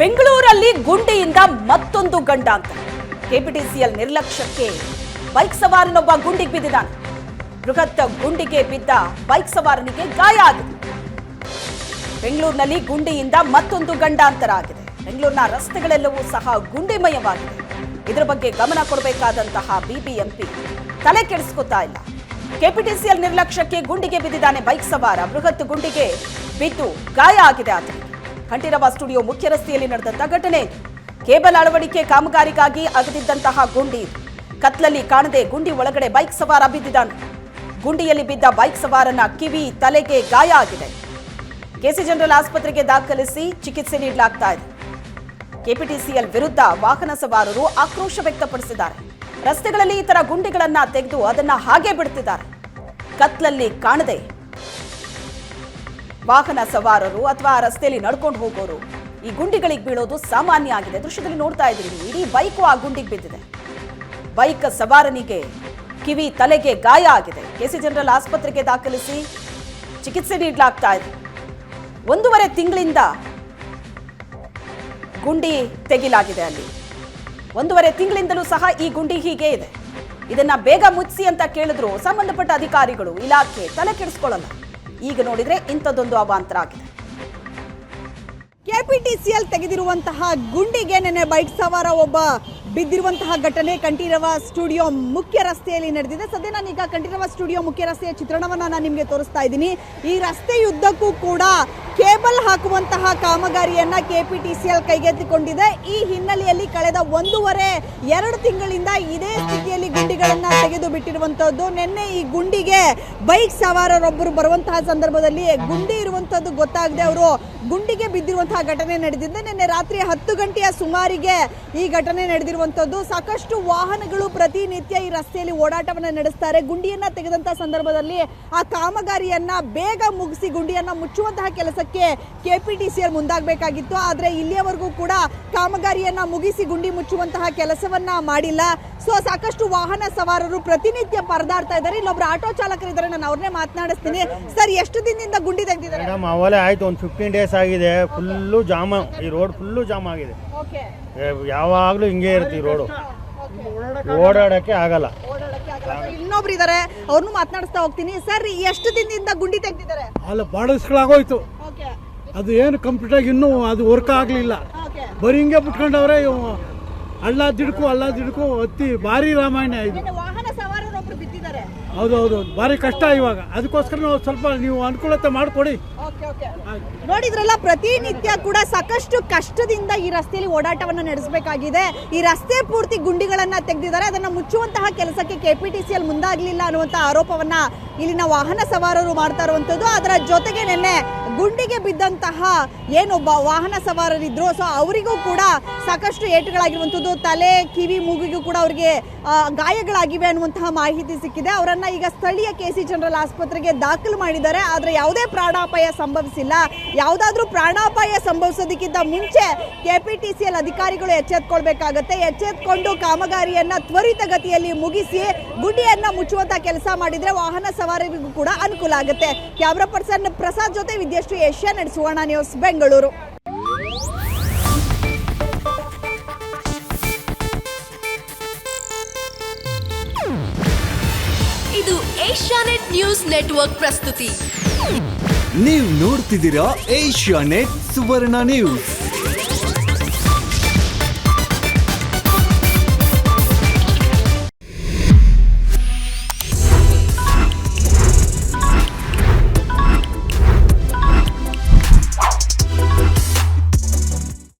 ಬೆಂಗಳೂರಲ್ಲಿ ಗುಂಡಿಯಿಂದ ಮತ್ತೊಂದು ಗಂಡಾಂತರ KPTCL ನಿರ್ಲಕ್ಷ್ಯಕ್ಕೆ bike ಸವಾರನೊಬ್ಬ ಗುಂಡಿಗೆ ಬಿದ್ದಿದ್ದಾನೆ. ಬೃಹತ್ ಗುಂಡಿಗೆ ಬಿದ್ದ ಬೈಕ್ ಸವಾರನಿಗೆ ಗಾಯ ಆಗಿದೆ. ಬೆಂಗಳೂರಿನಲ್ಲಿ ಗುಂಡಿಯಿಂದ ಮತ್ತೊಂದು ಗಂಡಾಂತರ ಆಗಿದೆ ಬೆಂಗಳೂರಿನ ರಸ್ತೆಗಳೆಲ್ಲವೂ ಸಹ ಗುಂಡಿಮಯವಾಗಿದೆ. ಇದರ ಬಗ್ಗೆ ಗಮನ ಕೊಡಬೇಕಾದಂತಹ ಬಿಬಿಎಂಪಿ ತಲೆ ಕೆಡಿಸ್ಕೊತಾ ಇಲ್ಲ. ಕೆಪಿಟಿಸಿಎಲ್ ನಿರ್ಲಕ್ಷ್ಯಕ್ಕೆ ಗುಂಡಿಗೆ ಬಿದ್ದಿದ್ದಾನೆ ಬೈಕ್ ಸವಾರ. ಬೃಹತ್ ಗುಂಡಿಗೆ ಬಿದ್ದು ಗಾಯ ಆಗಿದೆ ಆತನಿಗೆ. ಕಂಠೀರವ ಸ್ಟುಡಿಯೋ ಮುಖ್ಯ ರಸ್ತೆಯಲ್ಲಿ ನಡೆದಂತ ಘಟನೆ ಕೇಬಲ್ ಅಳವಡಿಕೆ ಕಾಮಗಾರಿಗಾಗಿ ಅಗದಿದ್ದಂತಹ ಗುಂಡಿ. ಕತ್ಲಲ್ಲಿ ಕಾಣದೆ ಗುಂಡಿ ಒಳಗಡೆ ಬೈಕ್ ಸವಾರ ಬಿದ್ದಿದ್ದಾನೆ. ಗುಂಡಿಯಲ್ಲಿ ಬಿದ್ದ ಬೈಕ್ ಸವಾರನ ಕಿವಿ, ತಲೆಗೆ ಗಾಯ ಆಗಿದೆ. ಕೆಸಿ ಜನರಲ್ ಆಸ್ಪತ್ರೆಗೆ ದಾಖಲಿಸಿ ಚಿಕಿತ್ಸೆ ನೀಡಲಾಗ್ತಾ ಇದೆ. ಕೆಪಿಟಿಸಿಎಲ್ ವಿರುದ್ಧ ವಾಹನ ಸವಾರರು ಆಕ್ರೋಶ ವ್ಯಕ್ತಪಡಿಸಿದ್ದಾರೆ. ರಸ್ತೆಗಳಲ್ಲಿ ಈ ತರ ಗುಂಡಿಗಳನ್ನ ತೆಗೆದು ಅದನ್ನ ಹಾಗೆ ಬಿಡ್ತಿದ್ದಾರೆ. ಕತ್ಲಲ್ಲಿ ಕಾಣದೆ ವಾಹನ ಸವಾರರು ಅಥವಾ ರಸ್ತೆಯಲ್ಲಿ ನಡ್ಕೊಂಡು ಹೋಗೋರು. ಈ ಗುಂಡಿಗಳಿಗೆ ಬೀಳೋದು ಸಾಮಾನ್ಯ ಆಗಿದೆ. ದೃಶ್ಯದಲ್ಲಿ ನೋಡ್ತಾ ಇದ್ದೀರಿ ನೀವು. ಇಡೀ ಬೈಕು ಆ ಗುಂಡಿಗೆ ಬಿದ್ದಿದೆ. ಬೈಕ್ ಸವಾರನಿಗೆ ಕಿವಿ, ತಲೆಗೆ ಗಾಯ ಆಗಿದೆ. ಕೆಸಿ ಜನರಲ್ ಆಸ್ಪತ್ರೆಗೆ ದಾಖಲಿಸಿ ಚಿಕಿತ್ಸೆ ನೀಡಲಾಗ್ತಾ ಇದೆ. ಒಂದೂವರೆ ತಿಂಗಳಿಂದ ಗುಂಡಿ ತೆಗಿಲಾಗಿದೆ ಅಲ್ಲಿ. ಒಂದೂವರೆ ತಿಂಗಳಿಂದಲೂ ಸಹ ಈ ಗುಂಡಿ ಹೀಗೆ ಇದೆ. ಇದನ್ನ ಬೇಗ ಮುಚ್ಚಿಸಿ ಅಂತ ಕೇಳಿದ್ರು. ಸಂಬಂಧಪಟ್ಟ ಅಧಿಕಾರಿಗಳು, ಇಲಾಖೆ ತಲೆ ಕೆಡಿಸ್ಕೊಳ್ಳಲ್ಲ. ಈಗ ನೋಡಿದ್ರೆ ಇಂಥದ್ದೊಂದು ಅವಾಂತರ ಆಗಿದೆ. ಕೆಪಿಟಿಸಿಎಲ್ ತೆಗೆದಿರುವಂತಹ ಗುಂಡಿಗೆ ನೆನೆ ಬೈಕ್ ಸವಾರ ಒಬ್ಬ ಬಿದ್ದಿರುವಂತಹ ಘಟನೆ. ಕಂಠೀರವ ಸ್ಟುಡಿಯೋ ಮುಖ್ಯ ರಸ್ತೆಯಲ್ಲಿ ನಡೆದಿದೆ. ಸದ್ಯ ನಾನೀಗ ಕಂಠೀರವ ಸ್ಟುಡಿಯೋ ಮುಖ್ಯ ರಸ್ತೆಯ ಚಿತ್ರಣವನ್ನ ನಾನು ನಿಮಗೆ ತೋರಿಸ್ತಾ ಇದ್ದೀನಿ. ಈ ರಸ್ತೆಯುದ್ದಕ್ಕೂ ಕೂಡ ಕೇಬಲ್ ಹಾಕುವಂತಹ ಕಾಮಗಾರಿಯನ್ನ ಎಲ್ ಕೈಗೆತ್ತಿಕೊಂಡಿದೆ. ಈ ಹಿನ್ನೆಲೆಯಲ್ಲಿ ಕಳೆದ ಒಂದೂವರೆ, ಎರಡು ತಿಂಗಳಿಂದ ಇದೇ ಸ್ಥಿತಿಯಲ್ಲಿ ಗುಂಡಿಗಳನ್ನ ತೆಗೆದು ಬಿಟ್ಟಿರುವಂತದ್ದು ನಿನ್ನೆ ಈ ಗುಂಡಿಗೆ ಬೈಕ್ ಸವಾರರೊಬ್ಬರು ಬರುವಂತಹ ಸಂದರ್ಭದಲ್ಲಿ ಗುಂಡಿ ಇರುವಂತದ್ದು ಗೊತ್ತಾಗದೆ ಅವರು ಗುಂಡಿಗೆ ಬಿದ್ದಿರುವಂತಹ ಘಟನೆ ನಡೆದಿದೆ. ನಿನ್ನೆ ರಾತ್ರಿ ಹತ್ತು ಗಂಟೆಯ ಸುಮಾರಿಗೆ ಈ ಘಟನೆ ನಡೆದಿರುವಂತದ್ದು ಸಾಕಷ್ಟು ವಾಹನಗಳು ಪ್ರತಿನಿತ್ಯ ಈ ರಸ್ತೆಯಲ್ಲಿ ಓಡಾಟವನ್ನ ನಡೆಸ್ತಾರೆ. ಗುಂಡಿಯನ್ನ ತೆಗೆದಂತಹ ಸಂದರ್ಭದಲ್ಲಿ ಆ ಕಾಮಗಾರಿಯನ್ನ ಬೇಗ ಮುಗಿಸಿ ಗುಂಡಿಯನ್ನ ಮುಚ್ಚುವಂತಹ ಕೆಲಸಕ್ಕೆ ಕೆಪಿಟಿಸಿಎಲ್ ಮುಂದಾಗಬೇಕಾಗಿತ್ತು. ಆದ್ರೆ ಇಲ್ಲಿಯವರೆಗೂ ಕೂಡ ಕಾಮಗಾರಿಯನ್ನ ಮುಗಿಸಿ ಗುಂಡಿ ಮುಚ್ಚುವಂತಹ ಕೆಲಸವನ್ನ ಮಾಡಿಲ್ಲ. ಸೊ ಸಾಕಷ್ಟು ವಾಹನ ಸವಾರರು ಪ್ರತಿನಿತ್ಯ ಪರದಾಡ್ತಾ ಇದ್ದಾರೆ. ಇಲ್ಲೊಬ್ರು ಆಟೋ ಚಾಲಕರಿದ್ದಾರೆ ನಾನು ಅವ್ರನ್ನೇ ಮಾತನಾಡಿಸ್ತೀನಿ. ಸರ್ ಎಷ್ಟು ದಿನದಿಂದ ಗುಂಡಿ ತೆಗೆದಿದ್ದಾರೆ? ಮೇಡಮ್ ಅವಲೇ ಆಯ್ತು ಒಂದು ಫಿಫ್ಟೀನ್ ಡೇಸ್ ಆಗಿದೆ. ಫುಲ್ಲು ಜಾಮ್ ಈ ರೋಡ್ ಫುಲ್ಲು ಜಾಮ್ ಆಗಿದೆ. ಯಾವಾಗ್ಲೂ ಹಿಂಗೆ ಇರುತ್ತೆ ಈ ರೋಡು. ಓಡಾಡಕ್ಕೆ ಆಗಲ್ಲ. ಇನ್ನೊಬ್ರು ಇದಾರೆ ಅವ್ರನ್ನು ಮಾತನಾಡಿಸ್ತಾ ಹೋಗ್ತೀನಿ. ಸರ್ ಎಷ್ಟು ದಿನದಿಂದ ಗುಂಡಿ ತೆಗೆದಿದ್ದಾರೆ? ಅಲ್ಲ ಬಾಡಿಸ್ಗಳಾಗೋಯ್ತು. ಓಕೆ. ಅದು ಏನು ಕಂಪ್ಲೀಟ್ ಆಗಿ ಇನ್ನೂ ಅದು ವರ್ಕ್ ಆಗಲಿಲ್ಲ. ಓಕೆ. ಬರೀ ಹಿಂಗೆ ಬಿಟ್ಕೊಂಡವ್ರೆ ಹಳ್ಳ ದಿಡ್ಕು ಹಳ್ಳ ದಿಡ್ಕು ಹತ್ತಿ ಭಾರಿ ರಾಮಾಯಣ ಇದು. ಹೌದೌದು ಹೌದು ಹೌದು ಭಾರಿ ಕಷ್ಟ ಇವಾಗ. ಅದಕ್ಕೋಸ್ಕರ ನಾವು ಸ್ವಲ್ಪ ನೀವು ಅನುಕೂಲತೆ ಮಾಡಿಕೊಡಿ. ನೋಡಿದ್ರಲ್ಲ ಪ್ರತಿನಿತ್ಯ ಕೂಡ ಸಾಕಷ್ಟು ಕಷ್ಟದಿಂದ ಈ ರಸ್ತೆಯಲ್ಲಿ ಓಡಾಟವನ್ನು ನಡೆಸಬೇಕಾಗಿದೆ. ಈ ರಸ್ತೆ ಪೂರ್ತಿ ಗುಂಡಿಗಳನ್ನ ತೆಗೆದಿದ್ದಾರೆ. ಅದನ್ನ ಮುಚ್ಚುವಂತಹ ಕೆಲಸಕ್ಕೆ ಕೆಪಿಟಿಸಿಎಲ್ ಮುಂದಾಗಲಿಲ್ಲ ಅನ್ನುವಂತ ಆರೋಪವನ್ನ ಇಲ್ಲಿನ ವಾಹನ ಸವಾರರು ಮಾಡ್ತಾ ಇರುವಂತದ್ದು ಅದರ ಜೊತೆಗೆ ನಿನ್ನೆ ಗುಂಡಿಗೆ ಬಿದ್ದಂತಹ ಏನೊಬ್ಬ ವಾಹನ ಸವಾರರಿದ್ರು ಸೊ ಅವರಿಗೂ ಕೂಡ ಸಾಕಷ್ಟು ಏಟುಗಳಾಗಿರುವಂಥದ್ದು. ತಲೆ, ಕಿವಿ, ಮೂಗಿಗೂ ಕೂಡ ಅವರಿಗೆ ಗಾಯಗಳಾಗಿವೆ ಅನ್ನುವಂತಹ ಮಾಹಿತಿ ಸಿಕ್ಕಿದೆ. ಅವರನ್ನ ಈಗ ಸ್ಥಳೀಯ ಕೆಸಿ ಜನರಲ್ ಆಸ್ಪತ್ರೆಗೆ ದಾಖಲು ಮಾಡಿದ್ದಾರೆ. ಆದರೆ ಯಾವುದೇ ಪ್ರಾಣಾಪಾಯ ಸಂಭವಿಸಿಲ್ಲ. ಯಾವುದಾದ್ರೂ ಪ್ರಾಣಾಪಾಯ ಸಂಭವಿಸೋದಕ್ಕಿಂತ ಮುಂಚೆ ಕೆಪಿಟಿಸಿಎಲ್ ಅಧಿಕಾರಿಗಳು ಎಚ್ಚೆತ್ಕೊಳ್ಬೇಕಾಗತ್ತೆ. ಎಚ್ಚೆತ್ಕೊಂಡು ಕಾಮಗಾರಿಯನ್ನ ತ್ವರಿತಗತಿಯಲ್ಲಿ ಮುಗಿಸಿ ಗುಂಡಿಯನ್ನ ಮುಚ್ಚುವಂತಹ ಕೆಲಸ ಮಾಡಿದ್ರೆ ವಾಹನ ಸವಾರರಿಗೂ ಕೂಡ ಅನುಕೂಲ ಆಗುತ್ತೆ. ಕ್ಯಾಮ್ರಾ ಪರ್ಸನ್ ಪ್ರಸಾದ್ ಜೊತೆ ವಿದ್ಯಾಶ್ರೀ ಏಷ್ಯಾನೆಟ್ ಸುವರ್ಣ ನ್ಯೂಸ್ ಬೆಂಗಳೂರು. ಇದು ಏಷ್ಯಾನೆಟ್ ನ್ಯೂಸ್ ನೆಟ್ವರ್ಕ್ ಪ್ರಸ್ತುತಿ. ನೀವು ನೋಡ್ತಿದ್ದೀರಾ ಏಷ್ಯಾ ನೆಟ್ ಸುವರ್ಣ ನ್ಯೂಸ್.